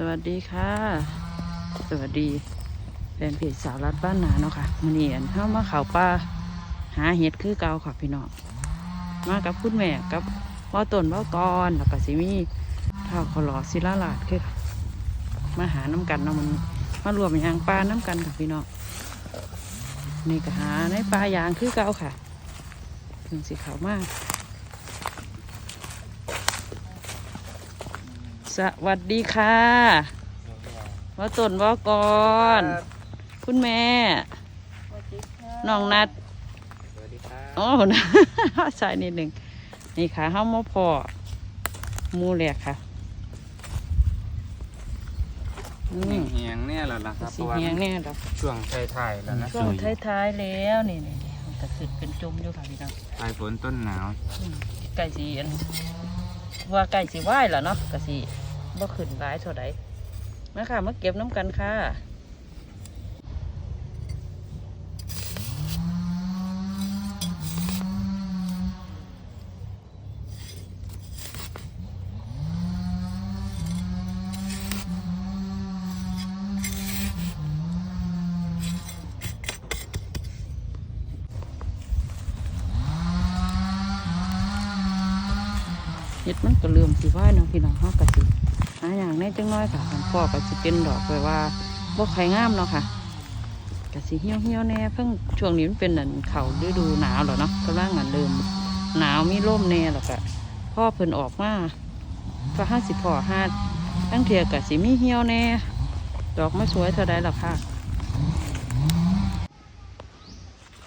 สวัสดีค่ะ สวัสดีแฟนเพจสาวรัดบ้านนาเนาะค่ะมันนี่อันเข้ามาเขาป่าหาเห็ดคือเกาค่ะพี่น้องมากับคุณแม่กับว่าต้นว่ากอนแล้วก็สิมีเท่าขลอศิลาลาดคือมาหาน้ำกันเนาะมันมารวมยางปลาน้ำกันค่ะพี่น้องนี่ก็หาในปลายางคือเกาค่ะถึงสีขาวมาก สวัสดีค่ะว่าต้นว่ากอนคุณแม่สวัสดีค่ะน้องนัดสวัสดีครับโอ้นะใส่นิดหนึ่งนี่ค่ะห้ามาพอหมูแหลกค่ะอืมเฮียงๆเนี่ยแหละนะครับเพสีราะว่าเฮียงแน่ดอกช่วงท้ายๆแล้วนะช่วงท้ายๆแล้วนี่นี่นี่มันก็ขึ้นเป็นจุ่มอยู่ค่ะพี่น้องปลายฝนต้นหนาวอืมไก่สีอันว่าไก่สีไหวแล้วเนาะกะสี บ่ขึ้นร้ายเท่าใดมาค่ะมาเก็บน้ำกันค่ะเห็ดมันก็เลื่อมสีไหวเนาะพี่น้องเฮากะสิาอย่างในจังน้อยค่ะของพ่อก็สิเป็นดอกแบบว่าบ่ไข่งามเนาะค่ะกะสิเหี่ยวเหี่ยวแน่เพิ่งช่วงนี้มันเป็นอันเขาฤดูหนาวแล้วเนาะกำลังอันเริ่มหนาวมีร่มแน่แล้วก็พ่อเพิ่นออกมาก็ห้าสิบพ่อห้าตั้งเทียกะสิมีเหี่ยวแน่ ดอกไม่สวยเท่าใดหรอกค่ะ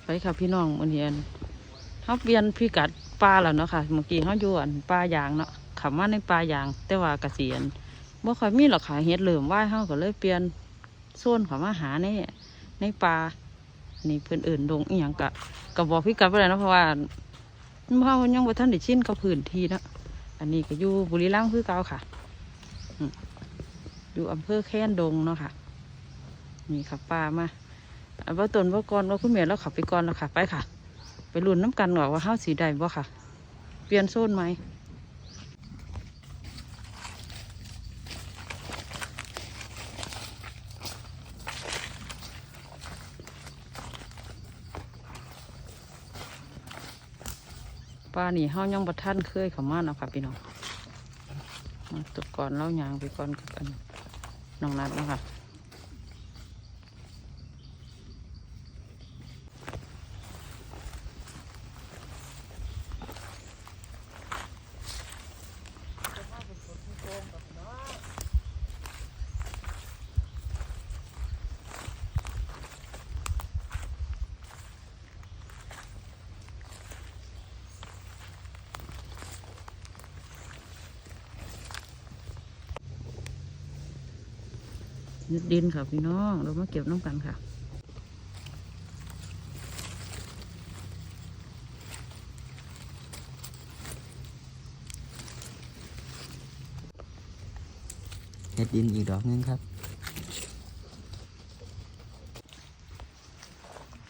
ไปค่ะพี่น้องมันเห็นเขาเปลี่ยนพิกัดปลาแล้วเนาะค่ะ เมื่อกี้เขาอยู่อันปลายางเนาะขับมาในปลายาง แต่ว่ากเกษียณ บ่ค่อยมีหรอกค่ะเฮ็ดเหลื่อมว่าเขาก็เลยเปลี่ยนโซนเขามาหาในในปลานี่เพื่อนอื่นดงอีหยังกะก็บอกพิกัดไปเลยนะเพราะว่าเขายังบ่ทันได้ชินกับพื้นที่นะอันนี้ก็อยู่บุรีรัมย์คือเก่าค่ะอยู่อำเภอแค่นดงเนาะค่ะนี่ค่ะปลามาอันว่าตนว่าก่อนว่าคุณแม่เราขับไปก่อนแล้วค่ะ ไปค่ะ ไปลุ้นน้ำกันว่าว่าห้าสีใดบ่ค่ะ เปลี่ยนโซนไหม ป้านี่ห้าย่องพระท่านเคยเขามาเนาะค่ะพี่น้องตุกก่อนเล่ายางไปก่อนกันน้องนัดนะค่ะ ยึดดินค่ะพี่น้อง เรามาเก็บน้ำกันค่ะเฮ็ดดินอีกดอกนึงครับ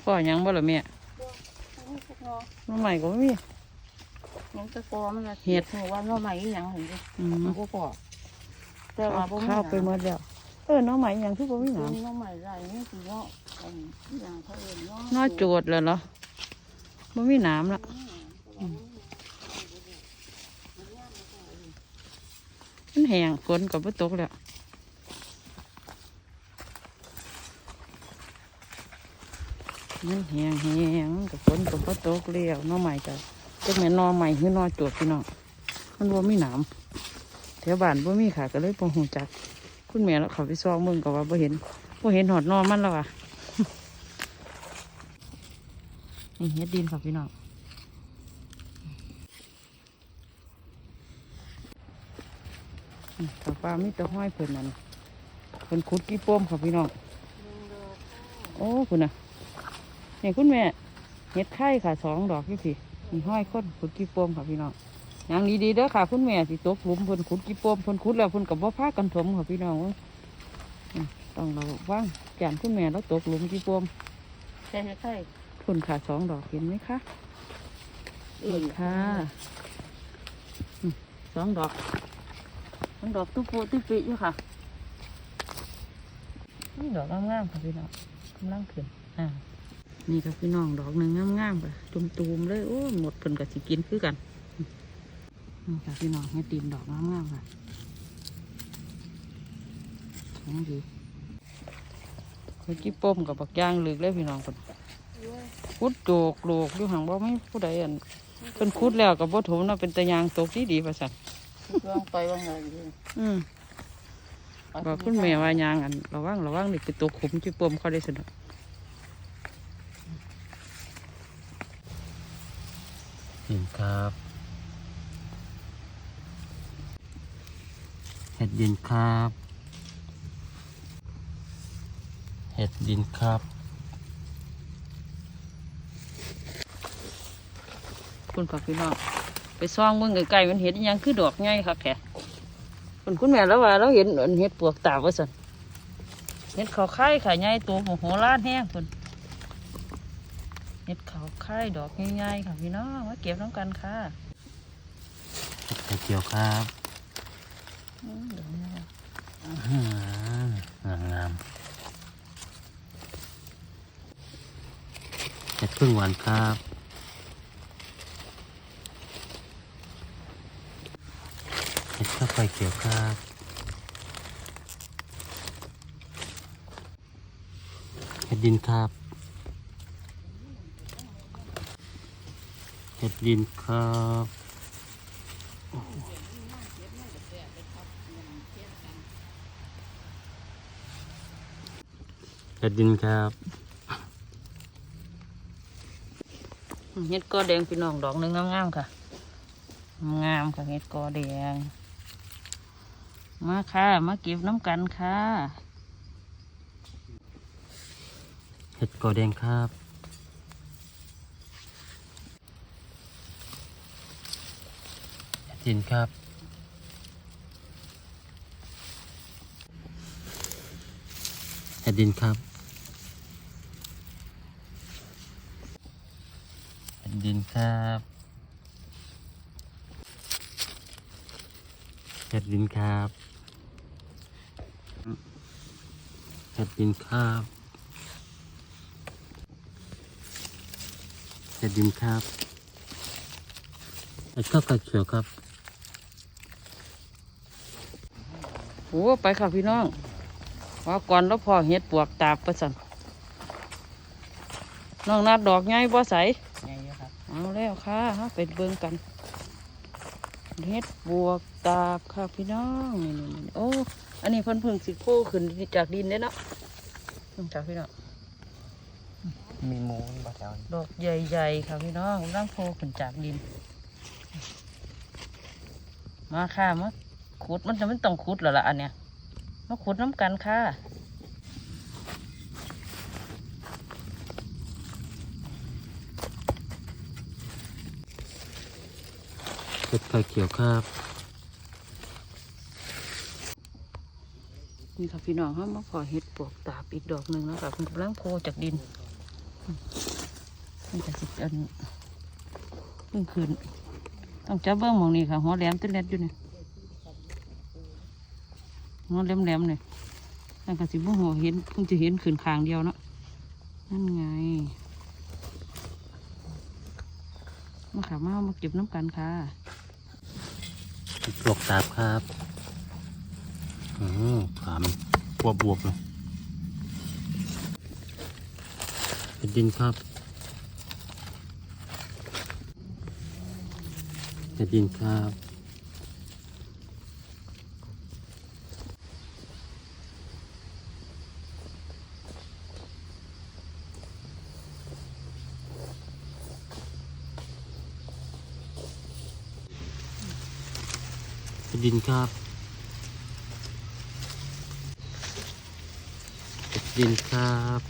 พ่อยังบ่ละแม่น้องใหม่ก็ไม่มียังตะโกมันละเห็ดหนูว่าน้องใหม่อีหยังเห็นดิอืมมันก็ปอกแต่ว่าบ่มีข้าวไปหมดแล้ว เออน้องใหม่ยังคือบ่มีหนามน้องใหม่ไรนี่คือเนาะอันอีหยังเขาเอิ้นเนาะน่าโจดแล้วเหรอบ่มีหนามละอืมมันแห้งฝนก็บ่ตกแล้วมันแห้งแห้งกับฝนก็บ่ตกแล้วหน้องใหม่ก็จักแม่นหน้อใหม่คือหน้อโจดพี่น้องมันบ่มีหนามแถวบ้านบ่มีค่ะก็เลยบ่ฮู้จัก คุณแม่แล้วเขาไปซองมึงก็ว่าบ่เห็นบ่เห็นหอดนอมันแล้วว่ะนี่เฮ็ดดินค่ะพี่น้องถ้าปลามีต่ห้อยเพิ่นนั่นเพิ่นขุดกี่ป้มค่ะพี่น้องโอ้คุณน่ะนี่คุณแม่เฮ็ดไข่ค่ะสองดอกยี่สิมีห้อยค้นขุดกี่ป้มค่ะพี่น้อง อย่างดีๆเด้อค่ะคุณแม่สิตกหลุมเพิ่นขุดกี่ปมเพิ่นขุดแล้วเพิ่นกับว่าพากันถมค่ะพี่น้องต้องเราว่างแกนคุณแม่แล้วตกหลุมกี่ปมใช่ใช่คุณค่ะสองดอกเห็นไหมคะเอีกค่ะสองดอกสองดอกตุ๊ปูตุ๊ปีอยู่ค่ะนี่ดอกงามๆค่ะพี่น้องกำลังขึ้นอ่านี่ค่ะพี่น้องดอกหนึ่งงามๆค่ะตุมๆเลยโอ้หมดเพิ่นก็สิกินคือกัน นี่ค่ะพี่น้องให้ตีนดอกงามๆค่ะแข็งดีเมื่อกี้ป้มกับบักย่างลึกเลยพี่น้องคนคุดโจกโลกอยู่ห่างบ่ไม่ผู้ใดอันเพิ่นคุดแล้วกับบ่ถมเนาะเป็นตะยางตกที่ดีประสันเครื่องไปว่าไงอยู่อืมบอกคุณแม่ว่ายางอันระวังระวังนี่เป็นตัวขุมที่ป้มเขาได้สนุกดินครับ เห็ดดินครับ เห็ดดินครับคุณพ่อพี่น้องไปซ่องเมืองไกลๆมันเห็นอิหยังคือดอกใหญ่ครับแท้คุณคุณแม่แล้วว่าเราเห็นอันเห็ดปวกตาว่าสันเห็ดเขาวไข่ค่ะใหญ่ตัวโมโหล้านแห้งคุณเห็ดเขาวไข่ดอกใหญ่ๆค่ะพี่น้องมาเก็บน้ำกันค่ะเห็ดไข่เจียวครับ งามเห็ดพึ่งหวานครับเห็ดข้าวไฟเขียวครับเห็ดดินครับเห็ดดินครับ เห็ดดินครับอืมเห็ดกอแดงพี่น้องดอกหนึงงามๆค่ะ งามค่ะเห็ดกอแดง มาค่ะ มาเก็บน้ำกันค่ะ เห็ดกอแดงครับเห็ดดินครับเห็ดดินครับ เห็ ดินครับเห็ดดินครับเห็ดดินครับเห็ดดินครับเห็ดข้าวไก่เขียวครับโอ้ไปค่ะพี่น้องว่าก่อนแล้วพอเห็ดปวกตาบประสันน้องนัดดอกไงบ่ใส ค่ะเฮาไปเบิ่งกันเห็ดปวกตาบค่ะพี่น้องนี่นี่นี่โอ้อันนี้เพิ่นเพิ่งสิโผล่ขึ้นจากดินเด้เนาะนี่จากพี่น้องมีมูนบะแถวดอกใหญ่ๆค่ะพี่น้องกำลังโผล่ขึ้นจากดิน มาค่ะมาขุดมันจะมันต้องขุดแล้วล่ะอันเนี้ยมาขุดน้ำกันค่ะ เห็ดไข่เขียวครับ นี่ค่ะพี่น้องเขามาขอเห็ดปวกตาบอีกดอกหนึ่งแล้วค่ะคุณกำลังโผล่จากดินนี่จะสิบอันเพิ่งคืนต้องจับเบิ้งมองนี่ค่ะหัวแหลมต้นเล็ดอยู่เนี่ยหัวแหลมๆเนี่ยนั่นก็สิบ่หัวเห็นเพิ่งจะเห็นขืนคางเดียวเนาะนั่นไงมาขามามาเก็บน้ำกันค่ะ ปลวกตาบครับอืมขามบวบบวบเลยเห็ดดินครับเป็นดินครับ ดินครับเห็ดดินครับ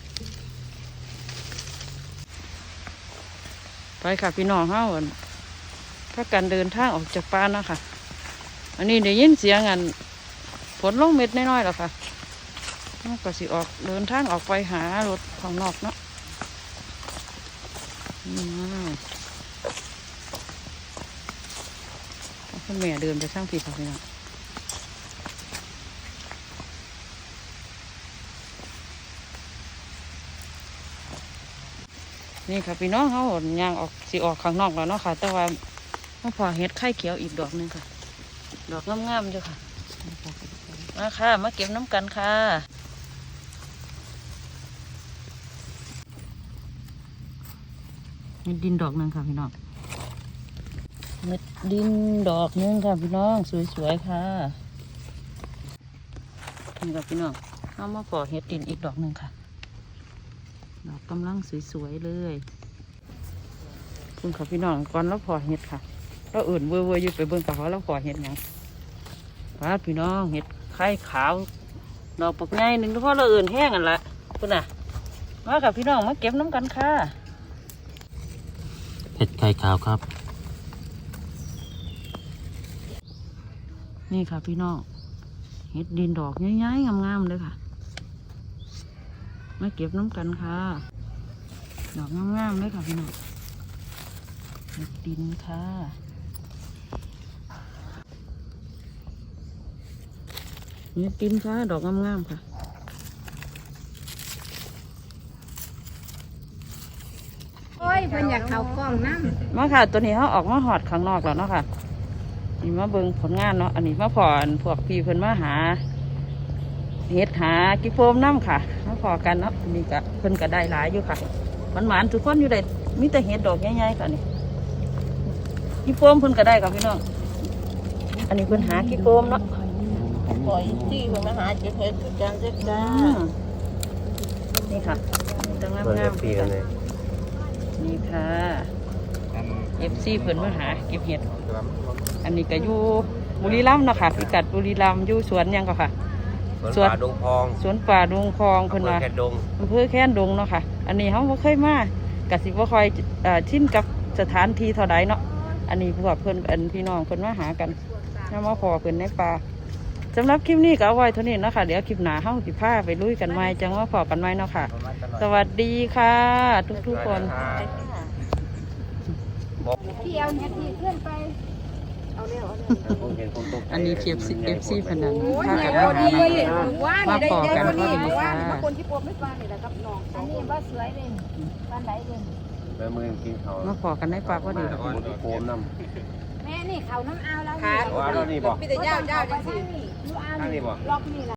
ไปค่ะพี่น้องเฮาอั่นถ้ากันเดินทางออกจากป่านะค่ะ อันนี้ได้ยินเสียงอันฝนลงเม็ดน้อยๆแล้วค่ะเราก็สิออกเดินทางออกไปหารถของนอกเนาะุณแม่เดินไปร้างผีเขาพี่น้นี่ค่ะพี่น้องเขาหดยางออกสีออกข้างนอกแล้วเนาะค่ะ แต่ว่ามาพอเฮ็ดไข่เขียวอีกดอกนึงค่ะ ดอกงามๆอยู่ค่ะมาค่ะมาเก็บน้ำกันค่ะดินดอกนึงค่ะพี่น้อง เม็ดดินดอกหนึงค่ะพี่น้องสวยๆค่ะนี่ค่ะพี่น้องเอามาพอเฮ็ดดินอีกดอกหนึ่งค่ะ ดอกกำลังสวยๆเลยคุณค่ะพี่น้องก่อนแล้วพอเห็ดค่ะเราอื่นเวอร์ๆอยู่ไปเบิ่งกับเขาแล้วพอเห็ดหยังพาพี่น้องเห็ดไข่ขาวดอกปักไงหนึ่งเพราะเราอื่นแห้งกันละคุณน่ะมากับพี่น้องมาเก็บน้ำกันค่ะเห็ดไข่ขาวครับ นี่ค่ะพี่น้องเห็ดดินดอกย้ายๆงามๆเลยค่ะ มาเก็บน้ำกันค่ะ ดอกงามๆเลยค่ะพี่น้องเห็ดดินค่ะเห็ดดินค่ะ ดอกงามๆค่ะโอ้ยเพิ่นอยากเข้ากล้องน้ำมาค่ะ ตัวนี้เขาออกมาหอดข้างนอกแล้วเนาะค่ะ นี่มาเบิ่งผลงานเนาะอันนี้มาพอนพวกพี่เพิ่นมาหาเฮ็ดหากิโฟมน้ำค่ะมาพอกันเนาะอันนี้ก็เพิ่นก็ได้หลายอยู่ค่ะมันหมานทุกคนอยู่ได้มีแต่เห็ดดอกใหญ่ๆค่ะนี่กิโฟมเพิ่นก็ได้ค่ะพี่น้องอันนี้เพิ่นหากิโฟมเนาะปล่อยที่เพิ่นมาหาเจ็บเฮ็ดคือกันเจ็บจ้าอืมนี่ค่ะจังงามๆค่ะนี่ค่ะ เอฟซีเพิ่นมาหาเก็บเห็ด อันนี้ก็อยู่บุรีรัมย์เนาะค่ะพิกัดบุรีรัมย์อยู่สวนหยังก็ค่ะ สวนป่าดงพองสวนป่าดงคลองเพิ่นอำเภอว่าแคนดงอำเภอแค่นดงเนาะค่ะ อันนี้เขาบ่เคยมากะสิบ่ค่อยเอ่อชินกับสถานที่เท่าใดเนาะ อันนี้พวกเพิ่นอันพี่น้องเพิ่นมาหากันนำมาพอเพิ่นในป่าสำหรับคลิปนี้ก็เอาไว้เท่านี้เนาะค่ะ เดี๋ยวคลิปหน้าเฮาสิพาไปลุยกันใหม่จังว่าพอกันใหม่เนาะค่ะ สวัสดีค่ะ ทุกๆคน พี่เอาเฮ็ดที่เพื่อนไป เอาเร็วเอาเร็วอันนี้เทียบซีเอฟซีพนันโอ้ยพาเนี่กัยนพมาอหาดีน้ำเลยว่ามานี่ได้พอกันอะพอดีพอดีว่าค่ะมาคนที่ปวดไม่ฟังนี่แหละครับน้องอันนี้ว่าสวยเลยบ้านไหนเลยแม่มือกินเขามาพอกันในป่าพอดีโคมน้แม่นี่เขาน้ำเอาแล้วำว่าแล้วนี่บอกพี่แต่ย่าย่าจังสิข้างนี่บอกรอบนี้ล่ะ